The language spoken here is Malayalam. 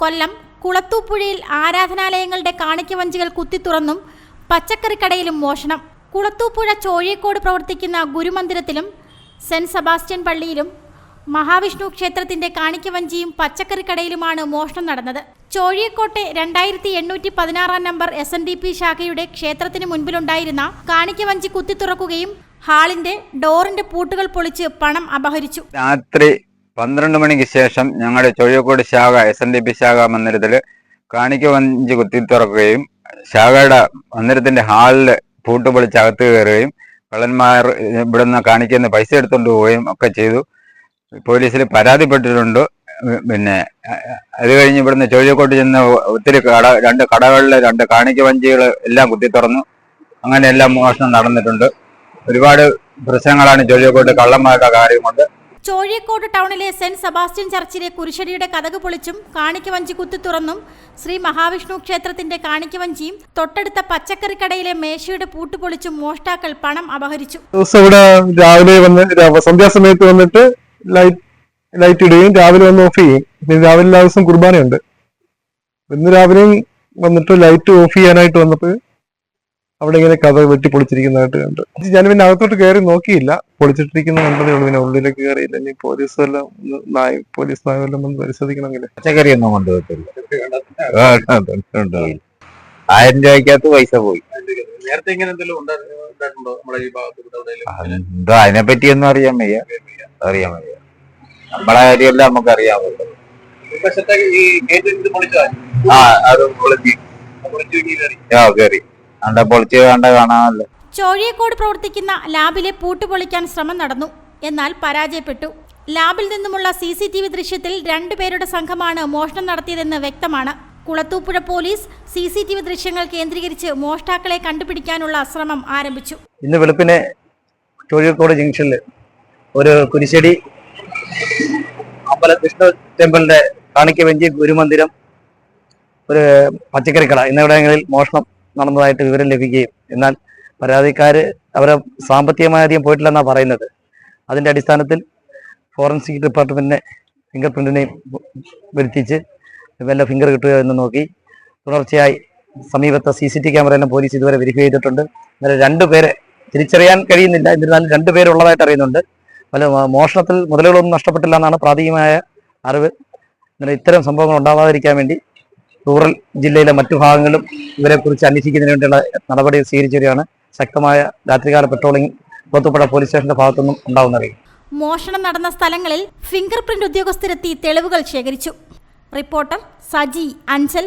കൊല്ലം കുളത്തൂപ്പുഴയിൽ ആരാധനാലയങ്ങളുടെ കാണിക്ക വഞ്ചികൾ കുത്തിത്തുറന്നും പച്ചക്കറിക്കടയിലും മോഷണം. കുളത്തൂപ്പുഴ ചോഴിക്കോട് പ്രവർത്തിക്കുന്ന ഗുരുമന്ദിരത്തിലും സെന്റ് സെബാസ്റ്റ്യൻ പള്ളിയിലും മഹാവിഷ്ണു ക്ഷേത്രത്തിന്റെ കാണിക്കവഞ്ചിയും പച്ചക്കറിക്കടയിലുമാണ് മോഷണം നടന്നത്. ചോഴിയക്കോട്ടെ രണ്ടായിരത്തി എണ്ണൂറ്റി പതിനാറാം number S N D P ശാഖയുടെ ക്ഷേത്രത്തിന് മുൻപിലുണ്ടായിരുന്ന കാണിക്കവഞ്ചി കുത്തിത്തുറക്കുകയും ഹാളിന്റെ ഡോറിന്റെ പൂട്ടുകൾ പൊളിച്ച് പണം അപഹരിച്ചു. രാത്രി പന്ത്രണ്ട് മണിക്ക് ശേഷം ഞങ്ങളുടെ ചൊഴിയക്കോട് ശാഖ എസ് എൻ ഡി പി ശാഖ മന്ദിരത്തിൽ കാണിക്ക വഞ്ചി കുത്തി തുറക്കുകയും ശാഖയുടെ മന്ദിരത്തിന്റെ ഹാളിൽ പൂട്ടുപൊളിച്ച് അകത്ത് കയറുകയും കള്ളന്മാർ ഇവിടുന്ന് കാണിക്കുന്ന പൈസ എടുത്തുകൊണ്ട് പോവുകയും ഒക്കെ ചെയ്തു. പോലീസിൽ പരാതിപ്പെട്ടിട്ടുണ്ട്. പിന്നെ അത് കഴിഞ്ഞ് ഇവിടുന്ന് ചൊഴിയക്കോട്ട് ചെന്ന് ഒത്തിരി കട രണ്ട് കടകളിലെ രണ്ട് കാണിക്ക വഞ്ചികൾ എല്ലാം കുത്തി തുറന്നു. അങ്ങനെ എല്ലാം മോഷണം നടന്നിട്ടുണ്ട്. ഒരുപാട് പ്രശ്നങ്ങളാണ് ചൊഴിയക്കോട്ട് കള്ളന്മാരുടെ കാര്യം കൊണ്ട് ചോഴിയക്കോട് ടൗണിലെ സെന്റ് സെബാസ്റ്റ്യൻ ചർച്ചിലെ കുരിശടിയുടെ കഥക് പൊളിച്ചും കാണിക്കവഞ്ചി കുത്തി തുറന്നും ശ്രീ മഹാവിഷ്ണു ക്ഷേത്രത്തിന്റെ കാണിക്കവഞ്ചിയും തൊട്ടടുത്ത പച്ചക്കറിക്കടയിലെ മേശയുടെ പൂട്ട് പൊളിച്ചും മോഷ്ടാക്കൾ പണം അപഹരിച്ചു. ഇവിടെ രാവിലെ വന്ന് സന്ധ്യാസമയത്ത് വന്നിട്ട് ലൈറ്റ് ലൈറ്റ് ഇടുകയും രാവിലെ വന്ന് ഓഫ് ചെയ്യും പിന്നെ രാവിലെ എല്ലാ ദിവസവും കുർബാനയുണ്ട്. ഇന്ന് രാവിലെയും വന്നിട്ട് ലൈറ്റ് ഓഫ് ചെയ്യാനായിട്ട് വന്നപ്പോൾ അവിടെ ഇങ്ങനെ കഥ വെട്ടി പൊളിച്ചിരിക്കുന്നതായിട്ട് കണ്ടു. ഞാൻ പിന്നെ അകത്തോട്ട് കയറി നോക്കിയില്ല. പൊളിച്ചിട്ടിരിക്കുന്ന കണ്ടതേ ഉള്ളൂ. പിന്നെ ഉള്ളിലേക്ക് കയറിയില്ല ഇനി പോലീസ് എല്ലാം നായ പോലീസ് നായ വല്ലതും വന്ന് പരിശോധിക്കണമെങ്കിൽ പച്ചക്കറി ഒന്നും കൊണ്ടുപോകത്തില്ല. ആയിരം രൂപയ്ക്കകത്ത് പൈസ പോയി. നേരത്തെ ഇങ്ങനെ എന്തെങ്കിലും ഉണ്ടായിട്ടുണ്ടോ? നമ്മുടെ ഈ ഭാഗത്ത്? എന്തോ അതിനെ പറ്റിയൊന്നും അറിയാൻ വയ്യ. അറിയാൻ വയ്യ. നമ്മളെ കാര്യമല്ല നമുക്ക് അറിയാമല്ലോ ആ അത് പൊളിച്ച്. ആ കയറി. കണ്ട പൊളിച്ച് കണ്ട കാണാമല്ലോ. ചോഴിയക്കോട് പ്രവർത്തിക്കുന്ന ലാബിലെ പൂട്ട് പൊളിക്കാൻ ശ്രമം നടന്നു. എന്നാൽ പരാജയപ്പെട്ടു. ലാബിൽ നിന്നുമുള്ള സി സി ടി വി ദൃശ്യത്തിൽ രണ്ടുപേരുടെ സംഘമാണ് മോഷണം നടത്തിയതെന്ന് വ്യക്തമാണ്. Kulathupuzha police C C T V ദൃശ്യങ്ങൾ കേന്ദ്രീകരിച്ച് മോഷ്ടാക്കളെ കണ്ടുപിടിക്കാനുള്ള ശ്രമം ആരംഭിച്ചു. ഇന്ന് വെളുപ്പിനെ ചോഴിക്കോട് ജംഗ്ഷനിൽ ഒരു കുരിശടി അമ്പല വിഷ്ണു ടെമ്പിളിന്റെ കാണിക്കവെഞ്ചി ഗുരുമന്ദിരം ഒരു പച്ചക്കറിക്കട എന്നിവിടങ്ങളിൽ മോഷണം നടന്നതായിട്ട് വിവരം ലഭിക്കുകയും എന്നാൽ പരാതിക്കാർ അവരെ സാമ്പത്തികമായി അധികം പോയിട്ടില്ലെന്നാണ് പറയുന്നത്. അതിന്റെ അടിസ്ഥാനത്തിൽ ഫോറൻസിക് ഡിപ്പാർട്ട്മെന്റിനെ ഫിംഗർ പ്രിന്റിനെയും വരുത്തിച്ച് വല്ല ഫിംഗർ കിട്ടുകയോ എന്ന് നോക്കി തുടർച്ചയായി സമീപത്തെ സി സി ടി ക്യാമറയെല്ലാം പോലീസ് ഇതുവരെ വെരിഫൈ ചെയ്തിട്ടുണ്ട്. അങ്ങനെ രണ്ടുപേരെ തിരിച്ചറിയാൻ കഴിയുന്നില്ല. എന്നിരുന്നാലും രണ്ടുപേരുള്ളതായിട്ട് അറിയുന്നുണ്ട്. പല മോഷണത്തിൽ മുതലുകളൊന്നും നഷ്ടപ്പെട്ടില്ല എന്നാണ് പ്രാഥമികമായ അറിവ്. ഇത്തരം സംഭവങ്ങൾ ഉണ്ടാവാതിരിക്കാൻ വേണ്ടി റൂറൽ ജില്ലയിലെ മറ്റു ഭാഗങ്ങളിലും ഇവരെ കുറിച്ച് അന്വേഷിക്കുന്നതിന് വേണ്ടിയുള്ള നടപടി സ്വീകരിച്ചു വരികയാണ് ശക്തമായ രാത്രികാല പെട്രോളിംഗ് പോത്തുപ്പുഴ പോലീസ് സ്റ്റേഷന്റെ ഭാഗത്തുനിന്നും ഉണ്ടാവുന്നറിയും മോഷണം നടന്ന സ്ഥലങ്ങളിൽ ഫിംഗർ പ്രിന്റ് ഉദ്യോഗസ്ഥരെത്തി തെളിവുകൾ ശേഖരിച്ചു. റിപ്പോർട്ടർ സജി അഞ്ചൽ.